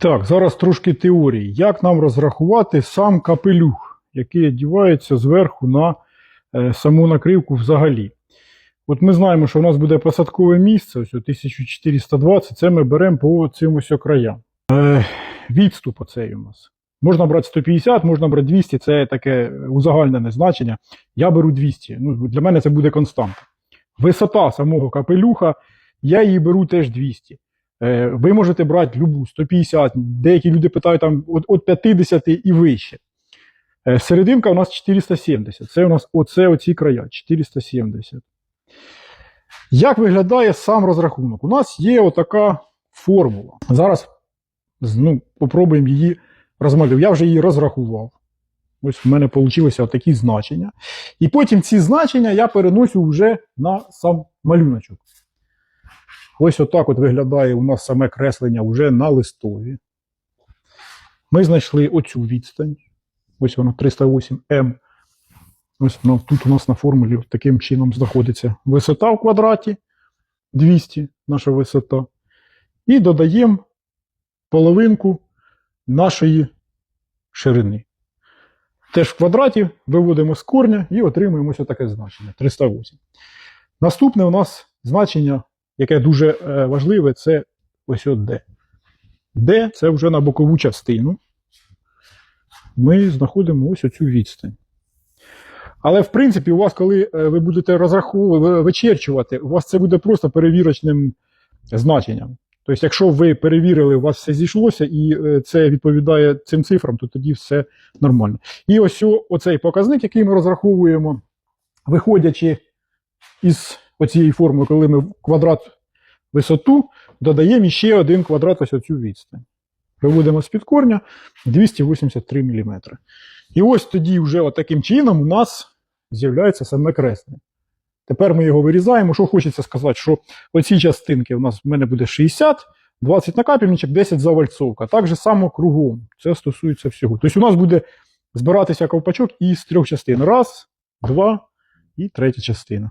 Так, зараз трошки теорії. Як нам розрахувати сам капелюх, який одівається зверху на е, саму накривку взагалі? От ми знаємо, що у нас буде посадкове місце, ось 1420, це ми беремо по цим ось краям. Е, відступ оцей у нас. Можна брати 150, можна брати 200, це таке узагальнене значення. Я беру 200. Ну, для мене це буде константа. Висота самого капелюха, я її беру теж 200. Е, Ви можете брати любу 150, деякі люди питають там от 50 і вище. Е, Серединка у нас 470. Це у нас оце оці края 470. Як виглядає сам розрахунок? У нас є отака формула. Зараз ну, попробуємо її розмалювати. Я вже її розрахував. Ось в мене вийшло такі значення. І потім ці значення я переношу вже на сам малюночок. Ось отак от виглядає у нас саме креслення вже на листові. Ми знайшли оцю відстань. Ось воно 308М. Ось воно тут у нас на формулі таким чином знаходиться висота в квадраті 200 наша висота. І додаємо половинку нашої ширини. Теж в квадраті виводимо з корня і отримуємо ось таке значення 308. Наступне у нас значення, яке дуже е, важливе, це ось от D. D це вже на бокову частину. Ми знаходимо ось оцю відстань. Але, в принципі, у вас, коли е, ви будете розраховувати, вичерчувати, у вас це буде просто перевірочним значенням. Тобто, якщо ви перевірили, у вас все зійшлося, і е, це відповідає цим цифрам, то тоді все нормально. І ось оцей показник, який ми розраховуємо, виходячи із оцієї форми, коли ми квадрат висоту, додаємо ще один квадрат ось оцю відстань. Виводимо з-під корня 283 мм. І ось тоді вже таким чином у нас з'являється саме креслення. Тепер ми його вирізаємо. Що хочеться сказати, що оці частинки у нас в мене буде 60, 20 накапельничок, 10 завальцовка. Так же само кругом. Це стосується всього. Тобто у нас буде збиратися ковпачок із трьох частин. Раз, два і третя частина.